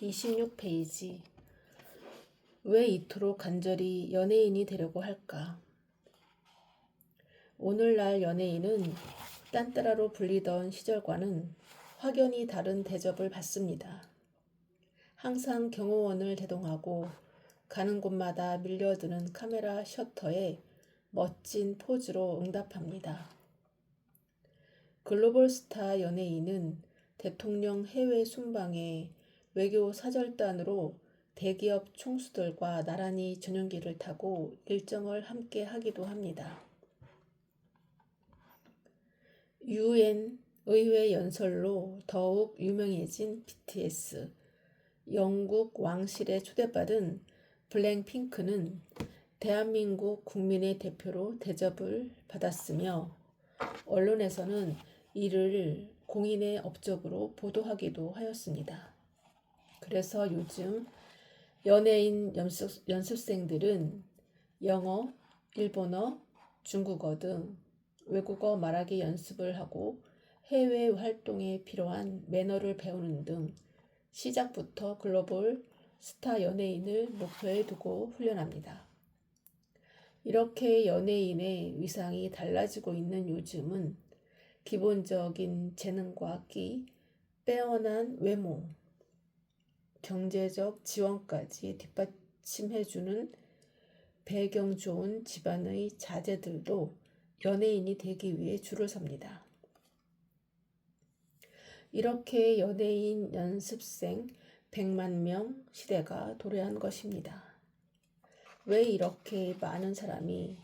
26페이지 왜 이토록 간절히 연예인이 되려고 할까? 오늘날 연예인은 딴따라로 불리던 시절과는 확연히 다른 대접을 받습니다. 항상 경호원을 대동하고 가는 곳마다 밀려드는 카메라 셔터에 멋진 포즈로 응답합니다. 글로벌 스타 연예인은 대통령 해외 순방에 외교 사절단으로 대기업 총수들과 나란히 전용기를 타고 일정을 함께 하기도 합니다. UN 의회 연설로 더욱 유명해진 BTS, 영국 왕실에 초대받은 블랙핑크는 대한민국 국민의 대표로 대접을 받았으며 언론에서는 이를 공인의 업적으로 보도하기도 하였습니다. 그래서 요즘 연예인 연습, 연습생들은 영어, 일본어, 중국어 등 외국어 말하기 연습을 하고 해외 활동에 필요한 매너를 배우는 등 시작부터 글로벌 스타 연예인을 목표에 두고 훈련합니다. 이렇게 연예인의 위상이 달라지고 있는 요즘은 기본적인 재능과 끼, 빼어난 외모, 경제적 지원까지 뒷받침해주는 배경 좋은 집안의 자제들도 연예인이 되기 위해 줄을 섭니다. 이렇게 연예인 연습생 100만 명 시대가 도래한 것입니다. 왜 이렇게 많은 사람이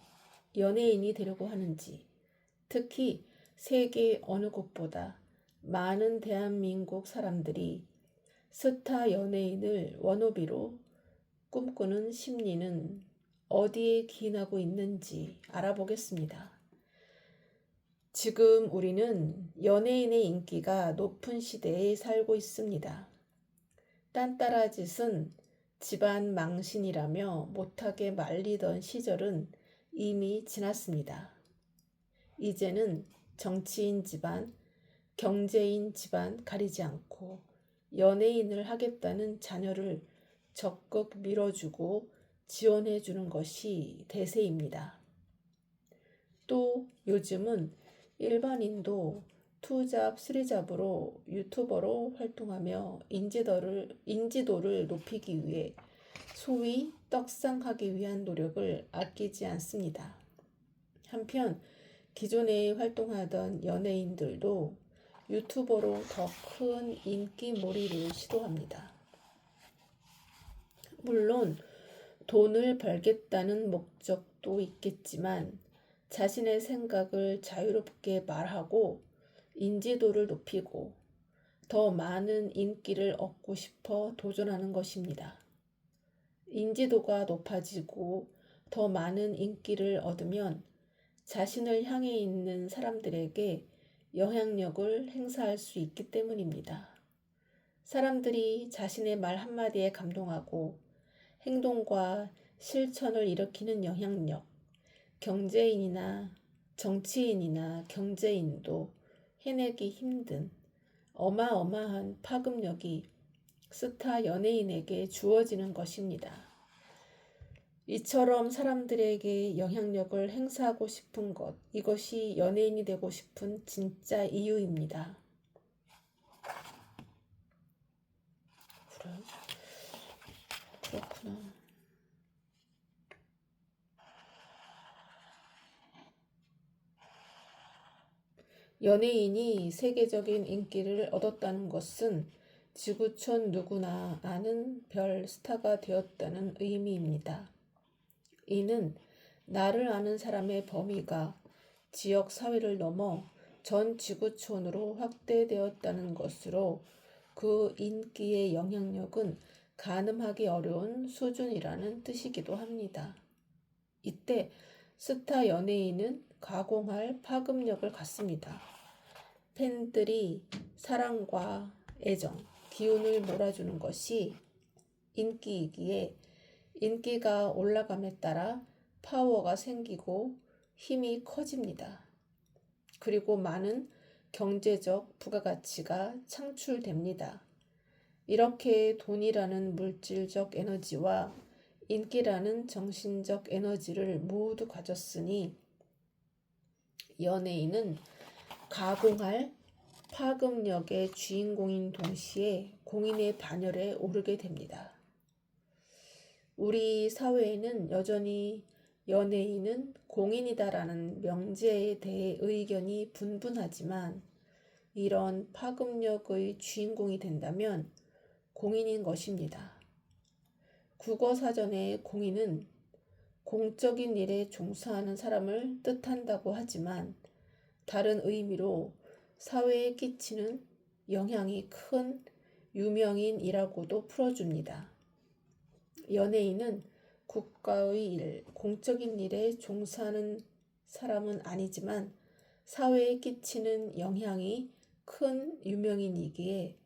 연예인이 되려고 하는지, 특히 세계 어느 곳보다 많은 대한민국 사람들이 스타 연예인을 원호비로 꿈꾸는 심리는 어디에 기인하고 있는지 알아보겠습니다. 지금 우리는 연예인의 인기가 높은 시대에 살고 있습니다. 딴따라 짓은 집안 망신이라며 못하게 말리던 시절은 이미 지났습니다. 이제는 정치인 집안, 경제인 집안 가리지 않고 연예인을 하겠다는 자녀를 적극 밀어주고 지원해 주는 것이 대세입니다. 또 요즘은 일반인도 투잡, 쓰리잡으로 유튜버로 활동하며 인지도를, 인지도를 높이기 위해 소위 떡상하기 위한 노력을 아끼지 않습니다. 한편 기존에 활동하던 연예인들도 유튜버로 더 큰 인기 몰이를 시도합니다. 물론 돈을 벌겠다는 목적도 있겠지만 자신의 생각을 자유롭게 말하고 인지도를 높이고 더 많은 인기를 얻고 싶어 도전하는 것입니다. 인지도가 높아지고 더 많은 인기를 얻으면 자신을 향해 있는 사람들에게 영향력을 행사할 수 있기 때문입니다. 사람들이 자신의 말 한마디에 감동하고 행동과 실천을 일으키는 영향력, 경제인이나 정치인이나 경제인도 해내기 힘든 어마어마한 파급력이 스타 연예인에게 주어지는 것입니다. 이처럼 사람들에게 영향력을 행사하고 싶은 것, 이것이 연예인이 되고 싶은 진짜 이유입니다. 그래? 그렇구나. 연예인이 세계적인 인기를 얻었다는 것은 지구촌 누구나 아는 별 스타가 되었다는 의미입니다. 이는 나를 아는 사람의 범위가 지역 사회를 넘어 전 지구촌으로 확대되었다는 것으로 그 인기의 영향력은 가늠하기 어려운 수준이라는 뜻이기도 합니다. 이때 스타 연예인은 가공할 파급력을 갖습니다. 팬들이 사랑과 애정, 기운을 몰아주는 것이 인기이기에 인기가 올라감에 따라 파워가 생기고 힘이 커집니다. 그리고 많은 경제적 부가가치가 창출됩니다. 이렇게 돈이라는 물질적 에너지와 인기라는 정신적 에너지를 모두 가졌으니 연예인은 가공할 파급력의 주인공인 동시에 공인의 반열에 오르게 됩니다. 우리 사회에는 여전히 연예인은 공인이다라는 명제에 대해 의견이 분분하지만 이런 파급력의 주인공이 된다면 공인인 것입니다. 국어 사전의 공인은 공적인 일에 종사하는 사람을 뜻한다고 하지만 다른 의미로 사회에 끼치는 영향이 큰 유명인이라고도 풀어줍니다. 연예인은 국가의 일, 공적인 일에 종사하는 사람은 아니지만 사회에 끼치는 영향이 큰 유명인이기에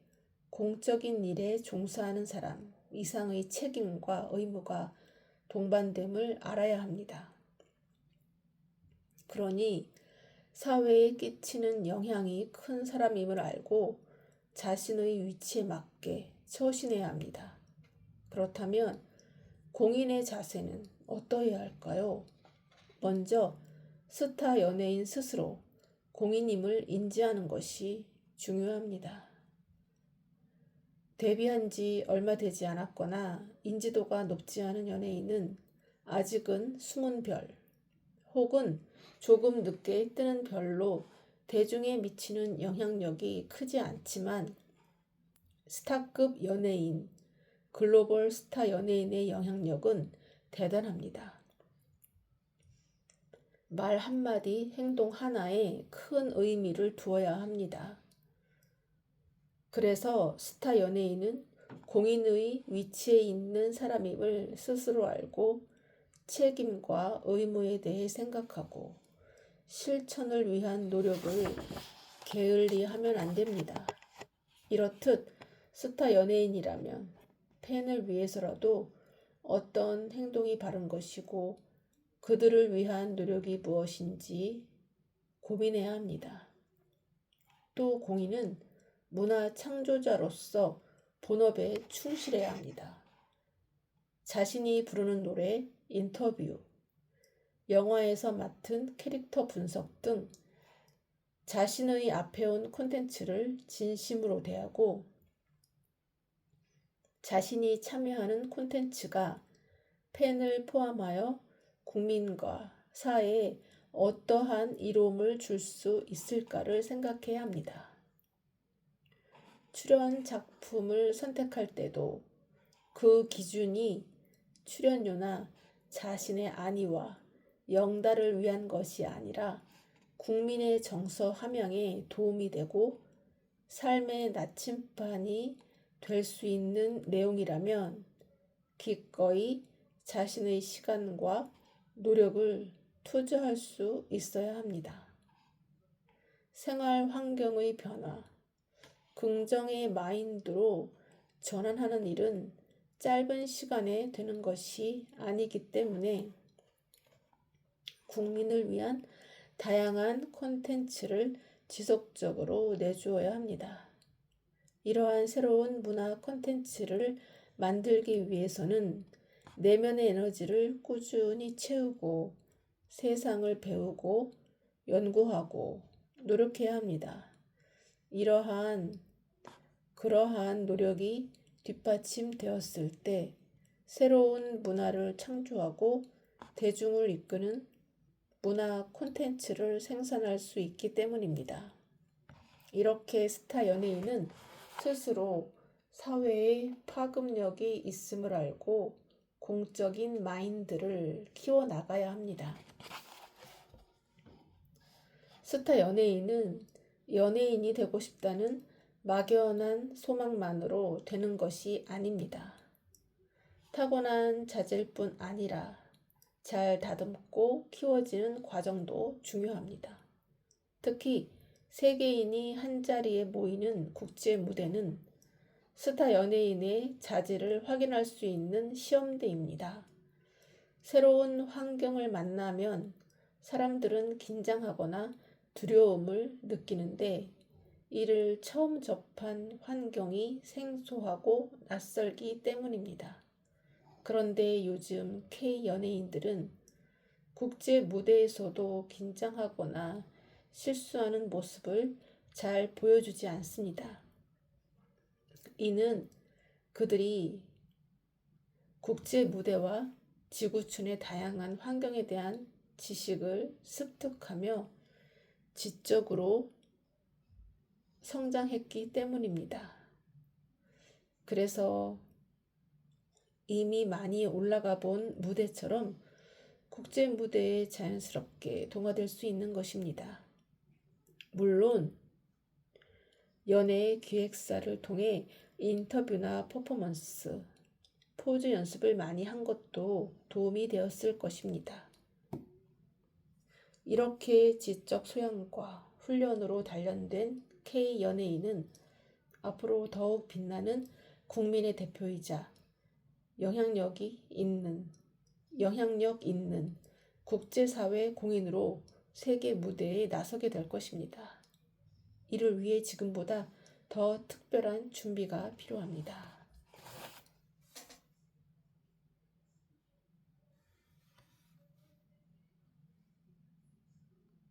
공적인 일에 종사하는 사람 이상의 책임과 의무가 동반됨을 알아야 합니다. 그러니 사회에 끼치는 영향이 큰 사람임을 알고 자신의 위치에 맞게 처신해야 합니다. 그렇다면 공인의 자세는 어떠해야 할까요? 먼저 스타 연예인 스스로 공인임을 인지하는 것이 중요합니다. 데뷔한 지 얼마 되지 않았거나 인지도가 높지 않은 연예인은 아직은 숨은 별 혹은 조금 늦게 뜨는 별로 대중에 미치는 영향력이 크지 않지만 스타급 연예인, 글로벌 스타 연예인의 영향력은 대단합니다. 말 한마디, 행동 하나에 큰 의미를 두어야 합니다. 그래서 스타 연예인은 공인의 위치에 있는 사람임을 스스로 알고 책임과 의무에 대해 생각하고 실천을 위한 노력을 게을리 하면 안 됩니다. 이렇듯 스타 연예인이라면 팬을 위해서라도 어떤 행동이 바른 것이고 그들을 위한 노력이 무엇인지 고민해야 합니다. 또 공인은 문화 창조자로서 본업에 충실해야 합니다. 자신이 부르는 노래, 인터뷰, 영화에서 맡은 캐릭터 분석 등 자신의 앞에 온 콘텐츠를 진심으로 대하고 자신이 참여하는 콘텐츠가 팬을 포함하여 국민과 사회에 어떠한 이로움을 줄 수 있을까를 생각해야 합니다. 출연 작품을 선택할 때도 그 기준이 출연료나 자신의 안위와 영달을 위한 것이 아니라 국민의 정서 함양에 도움이 되고 삶의 나침반이 될 수 있는 내용이라면 기꺼이 자신의 시간과 노력을 투자할 수 있어야 합니다. 생활 환경의 변화, 긍정의 마인드로 전환하는 일은 짧은 시간에 되는 것이 아니기 때문에 국민을 위한 다양한 콘텐츠를 지속적으로 내주어야 합니다. 이러한 새로운 문화 콘텐츠를 만들기 위해서는 내면의 에너지를 꾸준히 채우고 세상을 배우고 연구하고 노력해야 합니다. 이러한 그러한 노력이 뒷받침되었을 때 새로운 문화를 창조하고 대중을 이끄는 문화 콘텐츠를 생산할 수 있기 때문입니다. 이렇게 스타 연예인은 스스로 사회에 파급력이 있음을 알고 공적인 마인드를 키워나가야 합니다. 스타 연예인은 연예인이 되고 싶다는 막연한 소망만으로 되는 것이 아닙니다. 타고난 자질 뿐 아니라 잘 다듬고 키워지는 과정도 중요합니다. 특히 세계인이 한자리에 모이는 국제 무대는 스타 연예인의 자질을 확인할 수 있는 시험대입니다. 새로운 환경을 만나면 사람들은 긴장하거나 두려움을 느끼는데 이를 처음 접한 환경이 생소하고 낯설기 때문입니다. 그런데 요즘 K 연예인들은 국제 무대에서도 긴장하거나 실수하는 모습을 잘 보여주지 않습니다. 이는 그들이 국제 무대와 지구촌의 다양한 환경에 대한 지식을 습득하며 지적으로 성장했기 때문입니다. 그래서 이미 많이 올라가 본 무대처럼 국제 무대에 자연스럽게 동화될 수 있는 것입니다. 물론 연예 기획사를 통해 인터뷰나 퍼포먼스, 포즈 연습을 많이 한 것도 도움이 되었을 것입니다. 이렇게 지적 소양과 훈련으로 단련된 K 연예인은 앞으로 더욱 빛나는 국민의 대표이자 영향력이 있는 영향력 있는 국제사회 공인으로 세계 무대에 나서게 될 것입니다. 이를 위해 지금보다 더 특별한 준비가 필요합니다.